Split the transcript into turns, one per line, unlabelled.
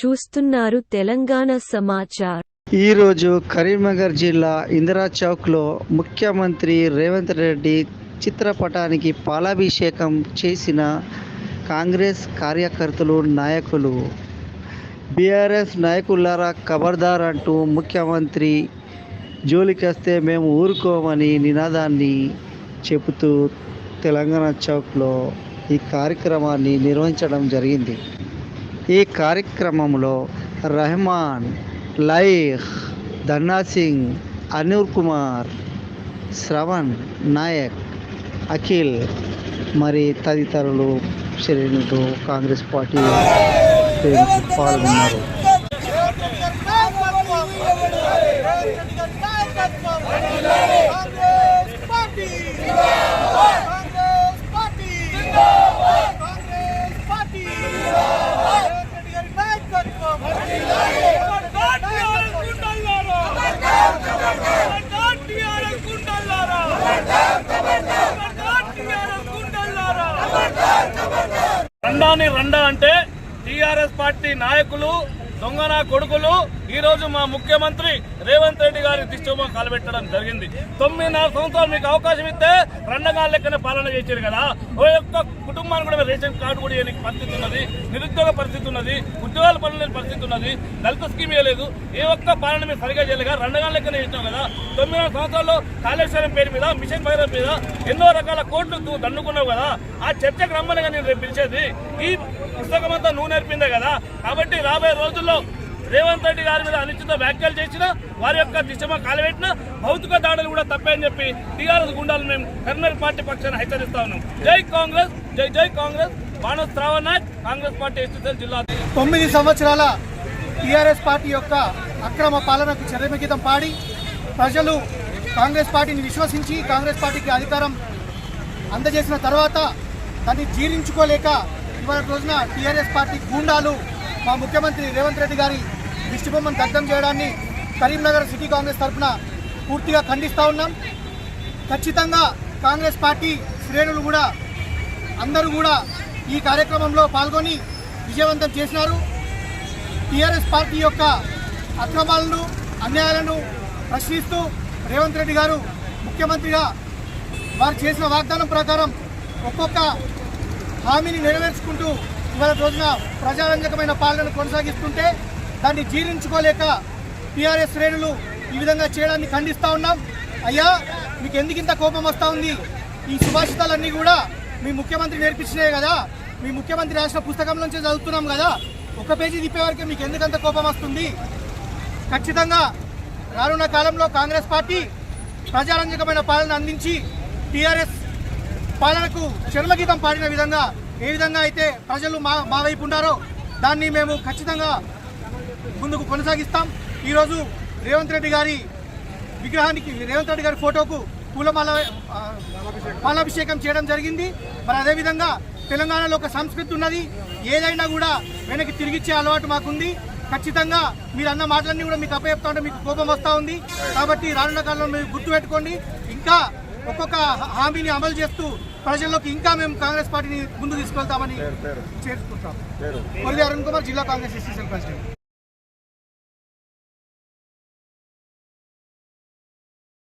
చూస్తున్నారు తెలంగాణ సమాచార్.
ఈరోజు కరీంనగర్ జిల్లా ఇందిరా చౌక్లో ముఖ్యమంత్రి రేవంత్ రెడ్డి చిత్రపటానికి పాలాభిషేకం చేసిన కాంగ్రెస్ కార్యకర్తలు నాయకులు. బీఆర్ఎస్ నాయకులారా ఖబర్దార్ అంటూ ముఖ్యమంత్రి జోలికొస్తే మేము ఊరుకోమని నినాదాన్ని చెబుతూ తెలంగాణ చౌక్లో ఈ కార్యక్రమాన్ని నిర్వహించడం జరిగింది. ఈ కార్యక్రమంలో రెహమాన్ లైహ్ ధన్నా సింగ్ అనూర్ కుమార్ శ్రవణ్ నాయక్ అఖిల్ మరి తదితరులు శ్రేణులు కాంగ్రెస్ పార్టీ పాల్గొన్నారు.
రండాని రండా అంటే టిఆర్ఎస్ పార్టీ నాయకులు దొంగన కొడుకులు ఈరోజు మా ముఖ్యమంత్రి రేవంత్ రెడ్డి గారి దిష్టమో కాలబెట్టడం జరిగింది. తొమ్మిదిన్నర సంవత్సరాలు మీకు అవకాశం ఇస్తే రెండగా లెక్కన పాలన చేశారు కదా. ఓ యొక్క కుటుంబానికి కూడా రేషన్ కార్డు కూడా ఇవ్వడానికి పరిస్థితి ఉన్నది నిరుద్యోగ పరిస్థితి ఉన్నది ఉద్యోగాల పనులు పరిస్థితి ఉన్నది దళిత స్కీమ్ ఇవ్వలేదు. ఏ ఒక్క పాలన మీరు సరిగా చేయలేక రెండగా లెక్కన చేసినాం కదా. తొమ్మిదిన్నర సంవత్సరాల్లో కాళేశ్వరం పేరు మీద మిషన్ భైరవ్ మీద ఎన్నో రకాల కోట్లు నువ్వు దండుకున్నావు కదా. ఆ చర్చకు రమ్మనిగా నేను రేపు పిలిచేది. ఈ పుస్తకం అంతా నువ్వు నేర్పిందే కదా. కాబట్టి రాబోయే రోజుల్లో రేవంత్ రెడ్డి గారి మీద అనుచిత వ్యాఖ్యలు చేసిన వారి యొక్క దిశమ కాలబెట్టిన భౌతిక దాడులు కూడా తప్పని చెప్పి టీఆర్ఎస్ గుండాలు మేము కర్నూలు పార్టీ పక్షాన్ని హెచ్చరిస్తా ఉన్నాం. జై కాంగ్రెస్ జై జై కాంగ్రెస్. బాణ శ్రావణ్ కాంగ్రెస్ పార్టీ ఎస్టీసీఎల్ జిల్లా
తొమ్మిది సంవత్సరాల టీఆర్ఎస్ పార్టీ యొక్క అక్రమ పాలనకు చరమగీతం పాడి ప్రజలు కాంగ్రెస్ పార్టీని విశ్వసించి కాంగ్రెస్ పార్టీకి అధికారం అందజేసిన తర్వాత దాన్ని జీర్ణించుకోలేక ఇవాళ రోజున టీఆర్ఎస్ పార్టీ గూండాలు మా ముఖ్యమంత్రి రేవంత్ రెడ్డి గారి దిష్టిబొమ్మను దగ్ధం చేయడాన్ని కరీంనగర్ సిటీ కాంగ్రెస్ తరఫున పూర్తిగా ఖండిస్తూ ఉన్నాం. ఖచ్చితంగా కాంగ్రెస్ పార్టీ శ్రేణులు కూడా అందరూ కూడా ఈ కార్యక్రమంలో పాల్గొని విజయవంతం చేసినారు. టీఆర్ఎస్ పార్టీ యొక్క అక్రమాలను అన్యాయాలను ప్రశ్నిస్తూ రేవంత్ రెడ్డి గారు ముఖ్యమంత్రిగా వారు చేసిన వాగ్దానం ప్రకారం ఒక్కొక్క హామీని నెరవేర్చుకుంటూ ఇవాళ రోజున ప్రజారంజకమైన పాలనను కొనసాగిస్తుంటే దాన్ని జీర్ణించుకోలేక టీఆర్ఎస్ శ్రేణులు ఈ విధంగా చేయడాన్ని ఖండిస్తూ ఉన్నాం. అయ్యా మీకు ఎందుకు ఇంత కోపం వస్తూ ఉంది? ఈ సుభాషితాలన్నీ కూడా మీ ముఖ్యమంత్రి నేర్పించినాయి కదా. మీ ముఖ్యమంత్రి రాసిన పుస్తకం నుంచి చదువుతున్నాం కదా. ఒక పేజీ తిప్పే వరకే మీకు ఎందుకంత కోపం వస్తుంది? ఖచ్చితంగా రానున్న కాలంలో కాంగ్రెస్ పార్టీ ప్రజారంజకమైన పాలన అందించి టీఆర్ఎస్ పాలనకు చర్మగీతం పాడిన విధంగా ఏ విధంగా అయితే ప్రజలు మా మా వైపు ఉన్నారో దాన్ని మేము ఖచ్చితంగా ముందుకు కొనసాగిస్తాం. ఈరోజు రేవంత్ రెడ్డి గారి విగ్రహానికి రేవంత్ రెడ్డి గారి ఫోటోకు పూలమాల పాలాభిషేకం చేయడం జరిగింది. మరి అదేవిధంగా తెలంగాణలో ఒక సంస్కృతి ఉన్నది. ఏదైనా కూడా వెనక్కి తిరిగిచ్చే అలవాటు మాకుంది. ఖచ్చితంగా మీరు అన్న మాటలన్నీ కూడా మీకు అప్పచెప్తా ఉంటే మీకు కోపం వస్తూ ఉంది. కాబట్టి రానున్న కాలంలో మీరు గుర్తుపెట్టుకోండి. ఇంకా ఒక్కొక్క హామీని అమలు చేస్తూ ప్రజల్లోకి ఇంకా మేము కాంగ్రెస్ పార్టీని ముందు తీసుకెళ్తామని చేర్చుకుంటాం కొల్లి అరుణ్ కుమార్ జిల్లా కాంగ్రెస్ ఎస్సీసీఎల్ ప్రెసిడెంట్.